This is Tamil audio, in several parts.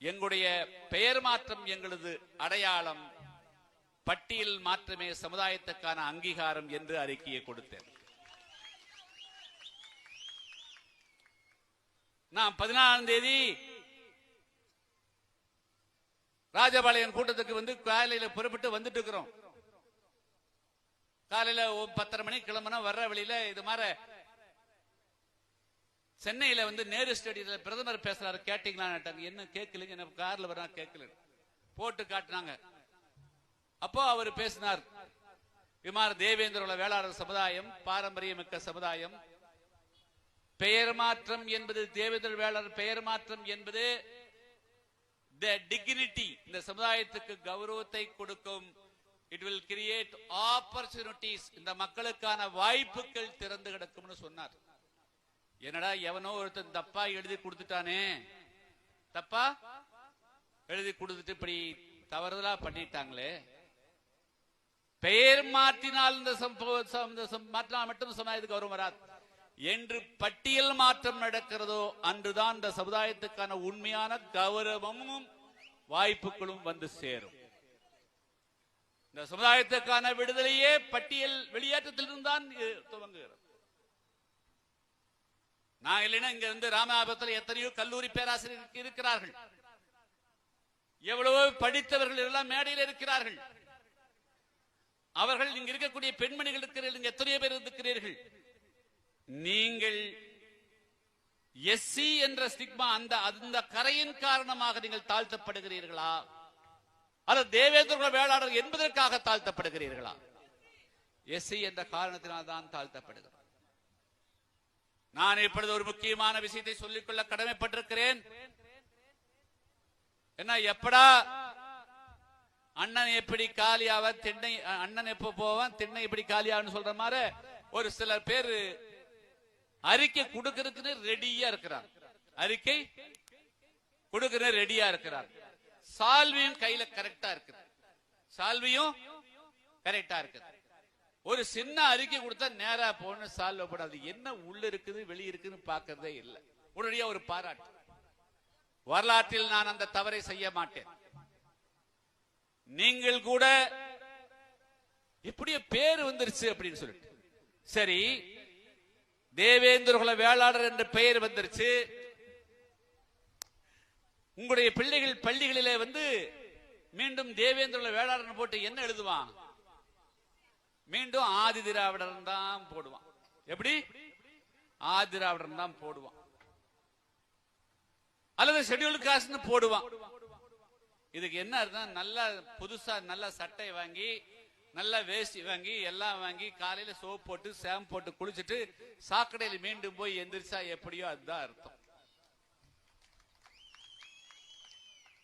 எங்களுடைய பெயர் மாற்றம் எங்களது அடையாளம் பட்டியல் மாற்றமே சமுதாயத்துக்கான அங்கீகாரம் என்று அறிக்கையை கொடுத்தேன். நான் பதினாலாம் தேதி ராஜபாளையம் கூட்டத்துக்கு வந்து காலையில புறப்பட்டு வந்துட்டு இருக்கிறோம் காலையில பத்தரை மணிக்கு கிளம்புனா வர்ற வழியில இது மாதிரி சென்னையில வந்து நேரு ஸ்டேடியத்தில் பிரதமர் பேசுறாரு கேட்டீங்களான்னு என்ன கேட்கலங்க? என்ன கார்ல வரா கேட்கல. போட்டு காட்டினாங்க. அப்போ அவர் பேசினார் விமான தேவேந்திர வேளாளர் சமுதாயம் பாரம்பரியமிக்க சமுதாயம். பெயர் மாற்றம் என்பது தேவேந்திர வேளாளர் பெயர் மாற்றம் என்பது த டிக்னிட்டி இந்த சமுதாயத்துக்கு கௌரவத்தை கொடுக்கும். இட் வில் கிரியேட் ஆப்பர்ச்சுனிட்டிஸ் இந்த மக்களுக்கான வாய்ப்புகள் திறந்து கிடக்கும்னு சொன்னார். என்னடா எவனோ ஒருத்தன் தப்பா எழுதி கொடுத்துட்டானே? தப்பா? எழுதி கொடுத்துட்டு இப்படி தவறுதலா பண்ணிட்டாங்களே. பெயர் மாற்றினால் இந்த சம்பவம் மாற்றினால் மட்டும் சமுதாயத்துக்கு கௌரவம் வராது. என்று பட்டியல் மாற்றம் நடக்கிறதோ அன்றுதான் இந்த சமுதாயத்துக்கான உண்மையான கௌரவமும் வாய்ப்புகளும் வந்து சேரும். இந்த சமுதாயத்துக்கான விடுதலையே பட்டியல் வெளியேற்றத்திலிருந்து தான் துவங்குகிறது. நான் இல்லைன்னா இங்க வந்து ராமநாதபுரத்தில் எத்தனையோ கல்லூரி பேராசிரியர் இருக்கிறார்கள். எவ்வளவோ படித்தவர்கள் எல்லாம் மேடையில் இருக்கிறார்கள். அவர்கள் இங்க இருக்கக்கூடிய பெண்மணிகள் இருக்கிறீர்கள் எத்தனையோ பேர் இருக்கிறீர்கள். நீங்கள் எஸ்சி என்ற ஸ்டிக்மா அந்த அந்த கரையின் காரணமாக நீங்கள் தாழ்த்தப்படுகிறீர்களா? அல்லது தேவேந்திர வேளாளர் என்பதற்காக தாழ்த்தப்படுகிறீர்களா? எஸ்சி என்ற காரணத்தினால் தான் தாழ்த்தப்படுகிறோம். நான் இப்பொழுது ஒரு முக்கியமான விஷயத்தை சொல்லிக்கொள்ள கடமைப்பட்டிருக்கிறேன். என்ன எப்படா அண்ணன் எப்படி காலியாவ திண்ணை அண்ணன் எப்ப போவான் திண்ணை எப்படி காலியாவன்னு சொல்ற மாதிரி ஒரு சில பேர் அறிக்கை கொடுக்கறதுக்குன்னு ரெடியா இருக்கிறார். அறிக்கை கொடுக்கிற ரெடியா இருக்கிறார். சால்வியும் கையில கரெக்டா இருக்குது. சால்வியும் கரெக்டா இருக்குது. ஒரு சின்ன அறிக்கை கொடுத்தா நேரா போன சால்வ போடாது. என்ன உள்ள இருக்குது வெளியே இருக்குன்னு பாக்குறதே இல்லை. உடனடியா ஒரு பாராட்டு. வரலாற்றில் நான் அந்த தவறை செய்ய மாட்டேன். நீங்கள் கூட இப்படியே பேர் வந்துருச்சு அப்படின்னு சொல்லிட்டு. சரி தேவேந்திரகுல வேளாளர் என்ற பெயர் வந்துருச்சு. உங்களுடைய பிள்ளைகள் பள்ளிகளிலே வந்து மீண்டும் தேவேந்திரகுல வேளாளர் போட்டு என்ன எழுதுவான்? மீண்டும் ஆதி திராவிடர் தான் போடுவான். எப்படி? ஆதி திராவிடர் தான் போடுவான். அல்லது ஷெட்யூல் காஸ்ட்னு போடுவான். இதுக்கு என்ன அர்த்தம்? நல்லா புதுசா நல்ல சட்டை வாங்கி நல்ல வேஷ்டி வாங்கி எல்லாம் வாங்கி காலையில சோப் போட்டு சேம் போட்டு குளிச்சுட்டு சாக்கடையில் மீண்டும் போய் எந்திரிச்சா எப்படியோ அதுதான் அர்த்தம்.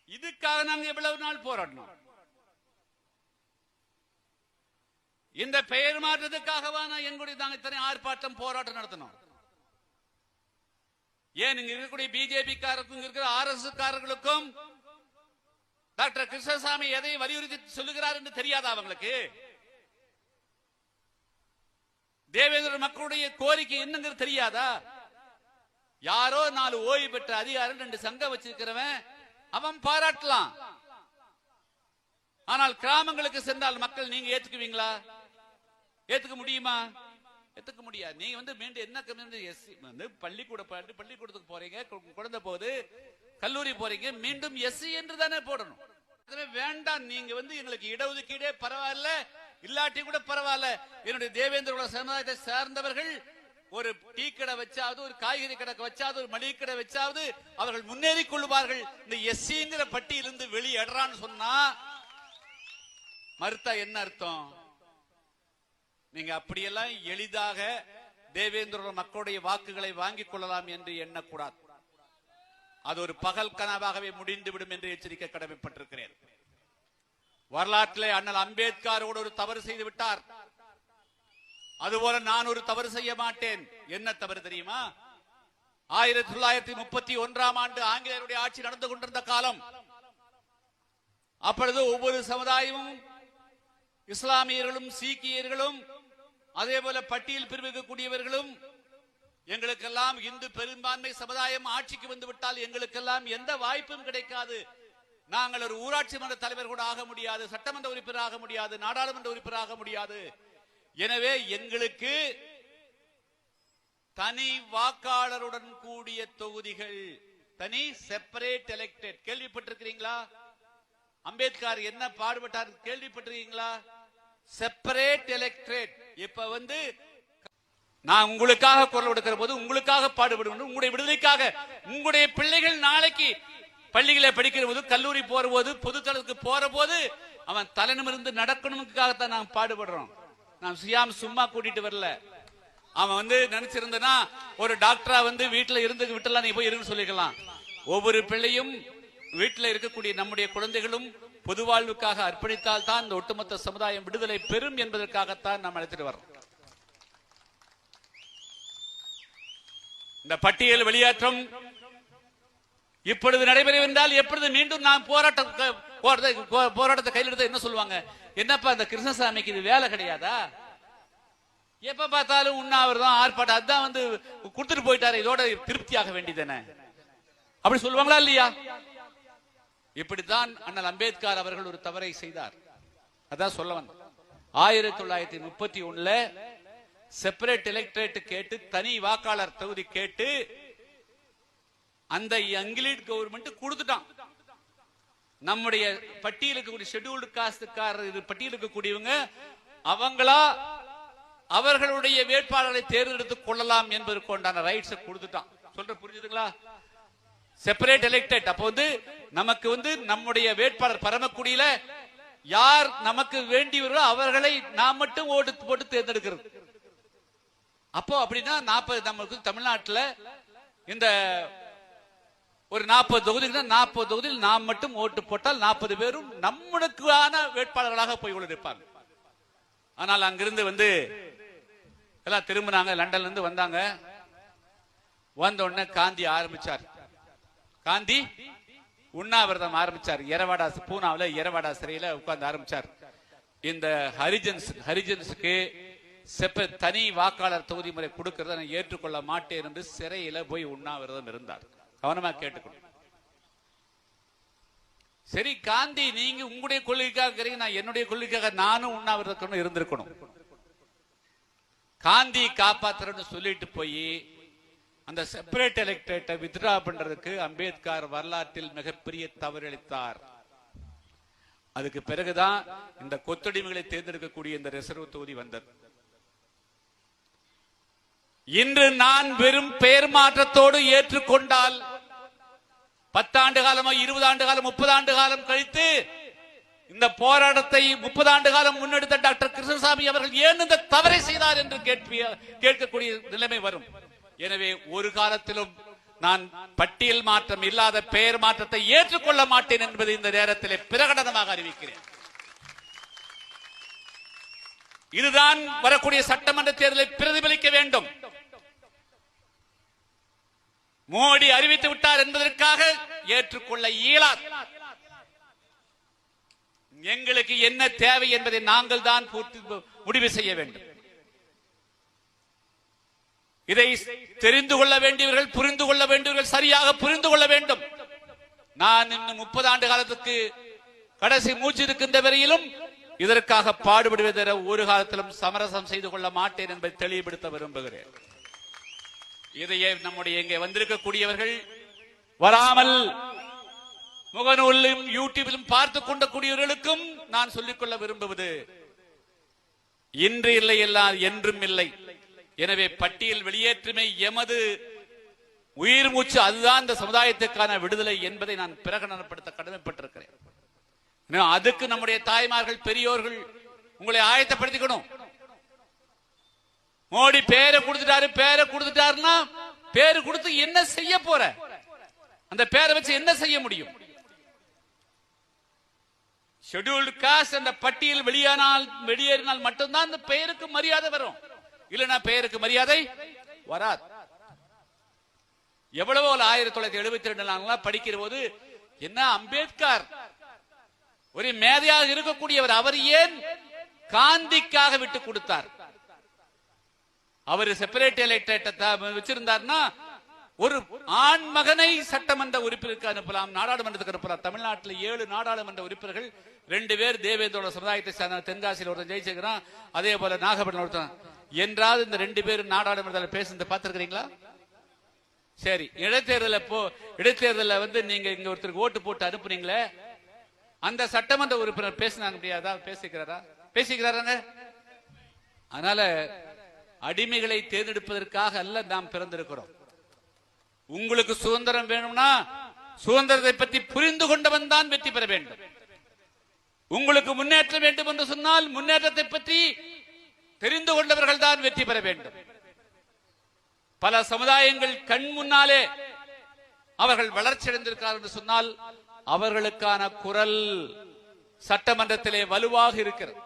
இதுக்காக நாங்க எவ்வளவு நாள் போராடணும் இந்த பெயர் மாற்றத்துக்காகவா நான் எங்களுடைய நாங்க இத்தனை ஆர்ப்பாட்டம் போராட்டம் நடத்தணும் ஏன் இங்க இருக்கக்கூடிய பிஜேபி காரருக்கும் இருக்கிற ஆர் எஸ் காரர்களுக்கும் டாக்டர் கிருஷ்ணசாமி எதை வலியுறுத்தி சொல்லுகிறார் என்று தெரியாதா அவங்களுக்கு? தேவேந்திர மக்களுடைய கோரிக்கை என்னங்கிறது தெரியாதா? யாரோ நாலு ஓய்வு பெற்ற அதிகாரம் ரெண்டு சங்கம் வச்சிருக்கிறவன் அவன் பாராட்டலாம். ஆனால் கிராமங்களுக்கு சென்றால் மக்கள் நீங்க ஏத்துக்குவீங்களா? ஏத்துக்க முடியுமா? ஏத்துக்க முடியாது. நீங்க வந்து மீண்டும் என்ன கம்யூனிட்டி எஸ்சி வந்து பள்ளிக்கூட பாட்டு பள்ளிக்கூடத்துக்கு போறீங்க. கு- குழந்தை போகுது. கல்லூரி போறீங்க. மீண்டும் எஸ்சி என்று தானே போடணும். வேண்டாம். நீங்க வந்து எங்களுக்கு இடஒதுக்கீடே பரவாயில்ல. இல்லாட்டி கூட பரவாயில்ல. என்னுடைய தேவேந்திர குல சமுதாயத்தை சார்ந்தவர்கள் ஒரு டீ கடை வச்சாவது ஒரு காய்கறி கடை வச்சாவது ஒரு மளிகை கடை வச்சாவது அவர்கள் முன்னேறி கொள்வார்கள் இந்த எஸ்சிங்கிற பட்டியலிருந்து வெளியேறான்னு சொன்னா மறுத்தா என்ன அர்த்தம்? நீங்க அப்படியெல்லாம் எளிதாக தேவேந்திரோட மக்களுடைய வாக்குகளை வாங்கிக் கொள்ளலாம் என்று எண்ணக்கூடாது. அது ஒரு பகல் கனவாகவே முடிந்துவிடும் என்று எச்சரிக்கை கடமைப்பட்டிருக்கிறேன். வரலாற்றிலே அண்ணல் அம்பேத்கரோடு ஒரு தவறு செய்து விட்டார். அதுபோல நான் ஒரு தவறு செய்ய மாட்டேன். என்ன தவறு தெரியுமா? ஆயிரத்தி தொள்ளாயிரத்தி முப்பத்தி ஒன்றாம் ஆண்டு ஆங்கிலேயருடைய ஆட்சி நடந்து கொண்டிருந்த காலம். அப்பொழுது ஒவ்வொரு சமுதாயமும் இஸ்லாமியர்களும் சீக்கியர்களும் அதே போல பட்டியல் பிரிவுக்கக்கூடியவர்களும் எங்களுக்கெல்லாம் இந்து பெரும்பான்மை சமுதாயம் ஆட்சிக்கு வந்து விட்டால் எங்களுக்கெல்லாம் எந்த வாய்ப்பும் கிடைக்காது. நாங்கள் ஒரு ஊராட்சி மன்ற தலைவர் கூட ஆக முடியாது சட்டமன்ற உறுப்பினர் ஆக முடியாது நாடாளுமன்ற உறுப்பினர் ஆக முடியாது. எனவே எங்களுக்கு தனி வாக்காளருடன் கூடிய தொகுதிகள் தனி செப்பரேட் எலெக்டட் கேள்விப்பட்டிருக்கிறீங்களா? அம்பேத்கர் என்ன பாடுபட்டார் கேள்விப்பட்டிருக்கீங்களா செப்பரேட் எலெக்டரேட் இப்ப வந்து நான் உங்களுக்காக குரல் கொடுக்கிற போது உங்களுக்காக பாடுபடுவது உங்களுடைய விடுதலைக்காக உங்களுடைய பிள்ளைகள் நாளைக்கு பள்ளிகளை படிக்கிற போது கல்லூரி போற போது பொதுத்தளத்துக்கு போற போது அவன் தலைநிமிருந்து நடக்கணுக்காகத்தான் நாங்க பாடுபடுறோம். நான் சுயாம் சும்மா கூட்டிட்டு வரல. அவன் வந்து நினைச்சிருந்தனா ஒரு டாக்டரா வந்து வீட்டுல இருந்து விட்டுலாம் நீ போய் இருன்னு சொல்லிக்கலாம் ஒவ்வொரு பிள்ளையும் வீட்டுல இருக்கக்கூடிய நம்முடைய குழந்தைகளும் பொது வாழ்வுக்காக அர்ப்பணித்தால் தான் இந்த ஒட்டுமொத்த சமுதாயம் விடுதலை பெறும் என்பதற்காகத்தான் நாம் அழைத்துட்டு வரோம் இந்த பட்டியல் வெளியேற்றம் இப்பொழுது நடைபெறவென்றால் எப்பொழுது மீண்டும் நாம் போராட்டம் போராட்டத்தை கையில் எடுத்து என்ன சொல்லுவாங்க? என்னப்பா இந்த கிருஷ்ணசாமிக்கு இது வேலை கிடையாதா? எப்ப பார்த்தாலும் உண்ணாவிரதம் ஆர்ப்பாட்டம். அதான் வந்து கொடுத்துட்டு போயிட்டாரு. இதோட திருப்தியாக வேண்டியதானே அப்படி சொல்லுவாங்களா இல்லையா? இப்படித்தான் அண்ணல் அம்பேத்கர் அவர்கள் ஒரு தவறை செய்தார். அதான் சொல்ல வந்த ஆயிரத்தி தொள்ளாயிரத்தி முப்பத்தி ஒண்ணுல செப்பரேட் எலக்ட்ரேட் கேட்டு தனி வாக்காளர் தொகுதி கேட்டு அந்த அங்கிலீட் கவர்மெண்ட் கொடுத்துட்டான். நம்முடைய பட்டியலுக்கு கூடிய ஷெட்யூல்டு காஸ்டுக்காரர் இது பட்டியலுக்கு கூடியவங்க அவங்களா அவர்களுடைய வேட்பாளரை தேர்ந்தெடுத்துக் கொள்ளலாம் என்பதற்கு உண்டான ரைட்ஸ் கொடுத்துட்டான். சொல்ற புரிஞ்சுதுங்களா? செப்பரேட் எலெக்டட் அப்போ வந்து நமக்கு வந்து நம்முடைய வேட்பாளர் பரமக்குடியில யார் நமக்கு வேண்டியவர்களோ அவர்களை நாம் மட்டும் ஓட்டு போட்டு தேர்ந்தெடுக்கிறது. அப்போ அப்படின்னா நாற்பது நமக்கு தமிழ்நாட்டுல இந்த ஒரு நாற்பது தொகுதிக்கு நாற்பது தொகுதியில் நாம் மட்டும் ஓட்டு போட்டால் நாற்பது பேரும் நம்மளுக்கான வேட்பாளர்களாக போய் கொண்டு இருப்பாங்க ஆனால் அங்கிருந்து வந்து எல்லாம் திரும்பினாங்க லண்டன்ல இருந்து வந்தாங்க. வந்த உடனே காந்தி ஆரம்பிச்சார். காந்தி உண்ணாவிரதம் ஆரம்பிச்சார். எரவாடா பூனாவுல எரவாடா சிறையில உட்கார்ந்து ஆரம்பிச்சார். இந்த ஹரிஜன்ஸ் ஹரிஜன்ஸுக்கு செப்ப தனி வாக்காளர் தொகுதி முறை கொடுக்கறத நான் ஏற்றுக்கொள்ள மாட்டேன் என்று சிறையில போய் உண்ணாவிரதம் இருந்தார். கவனமா கேட்டுக்கணும். சரி காந்தி நீங்க உங்களுடைய கொள்கைக்காக இருக்கிறீங்க, நான் என்னுடைய கொள்கைக்காக நானும் உண்ணாவிரதம் இருந்திருக்கணும். காந்தி காப்பாத்துறன்னு சொல்லிட்டு போய் அந்த செப்பரேட் எலக்ட்ரேட்டை வித்ரா பண்றதுக்கு அம்பேத்கர் வரலாற்றில் மிகப்பெரிய தவறளித்தார் அதுக்கு பிறகுதான் இந்த கொத்தடிமைகளை தேர்ந்தெடுக்கக்கூடிய இந்த ரிசர்வ் தொகுதி வந்தது. இன்று நான் வெறும் பெயர் மாற்றத்தோடு ஏற்றுக்கொண்டால் பத்தாண்டு காலமோ இருபது ஆண்டு காலம் முப்பது ஆண்டு காலம் கழித்து இந்த போராட்டத்தை முப்பது ஆண்டு காலம் முன்னெடுத்த டாக்டர் கிருஷ்ணசாமி அவர்கள் ஏன் இந்த தவறை செய்தார் என்று கேட்பிய கேட்கக்கூடிய நிலைமை வரும்? எனவே ஒரு காலத்திலும் நான் பட்டியல் மாற்றம் இல்லாத பெயர் மாற்றத்தை ஏற்றுக்கொள்ள மாட்டேன் என்பது இந்த நேரத்தில் பிரகடனமாக அறிவிக்கிறேன். இதுதான் வரக்கூடிய சட்டமன்ற தேர்தலை பிரதிபலிக்க வேண்டும். மோடி அறிவித்து விட்டார் என்பதற்காக ஏற்றுக்கொள்ள இயலாது. எங்களுக்கு என்ன தேவை என்பதை நாங்கள் தான் பூர்த்தி முடிவு செய்ய வேண்டும். இதை தெரிந்து கொள்ள வேண்டியவர்கள் புரிந்து கொள்ள வேண்டியவர்கள் சரியாக புரிந்து கொள்ள வேண்டும். நான் இன்னும் முப்பது ஆண்டு காலத்துக்கு கடைசி மூச்சு இருக்கின்ற வரையிலும் இதற்காக பாடுபடுவதை ஒரு காலத்திலும் சமரசம் செய்து கொள்ள மாட்டேன் என்பதை தெளிவுபடுத்த விரும்புகிறேன். இதையே நம்முடைய இங்கே வந்திருக்கக்கூடியவர்கள் வராமல் முகநூலிலும் யூடியூபிலும் பார்த்து கொண்டக்கூடியவர்களுக்கும் நான் சொல்லிக்கொள்ள விரும்புவது இன்று இல்லை எல்லாம் என்றும் இல்லை. எனவே பட்டியல் வெளியேற்றுமை எமது உயிர் மூச்சு அதுதான் இந்த சமுதாயத்துக்கான விடுதலை என்பதை நான் பிரகடனப்படுத்த கடமைப்பட்டிருக்கிறேன். அதுக்கு நம்முடைய தாய்மார்கள் பெரியோர்கள் உங்களை ஆயத்தப்படுத்திக்கணும். மோடி பேரை கொடுத்துட்டாரு பேரை கொடுத்துட்டாருன்னா பேரு கொடுத்து என்ன செய்ய போற? அந்த பேரை வச்சு என்ன செய்ய முடியும்? ஷெட்யூல்டு காஸ்ட் அந்த பட்டியல் வெளியானால் வெளியேறினால் மட்டும்தான் அந்த பெயருக்கு மரியாதை வரும். இல்லைன்னா பெயருக்கு மரியாதை வராது. எவ்வளவோ ஆயிரத்தி தொள்ளாயிரத்தி எழுபத்தி ரெண்டு நாங்களாம் படிக்கிற போது என்ன அம்பேத்கர்? ஒரு மேதையாக இருக்கக்கூடியவர் அவர் ஏன் காந்திக்காக விட்டு கொடுத்தார்? அவர் செப்பரேட் எலெக்டேட் ஒரு ஆண் மகனை சட்டமன்ற உறுப்பினருக்கு அனுப்பலாம் நாடாளுமன்றத்துக்கு அனுப்பலாம். தமிழ்நாட்டில் ஏழு நாடாளுமன்ற உறுப்பினர்கள் ரெண்டு பேர் தேவேந்திரோட சமுதாயத்தை சேர்ந்த தென்காசியில் ஒருத்தன் ஜெயிச்சிருக்கிறான் அதே போல நாகப்பட்டினம் ஒருத்தன் என்றாவது இந்த ரெண்டு பேரும் நாடாளுமன்றத்தில் பேசுனதை பார்த்திருக்கிறீங்களா? சரி இடைத்தேர்தல போ இடைத்தேர்தல வந்து நீங்க இங்க ஒருத்தருக்கு ஓட்டு போட்டு அனுப்புனீங்களே அந்த சட்டமன்ற உறுப்பினர் பேசினாங்க முடியாதா? பேசிக்கிறாரா? பேசிக்கிறாராங்க. அதனால அடிமைகளை தேர்ந்தெடுப்பதற்காக அல்ல நாம் பிறந்திருக்கிறோம். உங்களுக்கு சுதந்திரம் வேணும்னா சுதந்திரத்தை பற்றி புரிந்து கொண்டவன் தான் வெற்றி பெற வேண்டும். உங்களுக்கு முன்னேற்றம் வேண்டும் என்று சொன்னால் முன்னேற்றத்தை பற்றி தெரிந்து கொண்டவர்கள் தான் வெற்றி பெற வேண்டும். பல சமுதாயங்கள் கண் முன்னாலே அவர்கள் வளர்ச்சி அடைந்திருக்கிறார் என்று சொன்னால் அவர்களுக்கான குரல் சட்டமன்றத்திலே வலுவாக இருக்கிறது.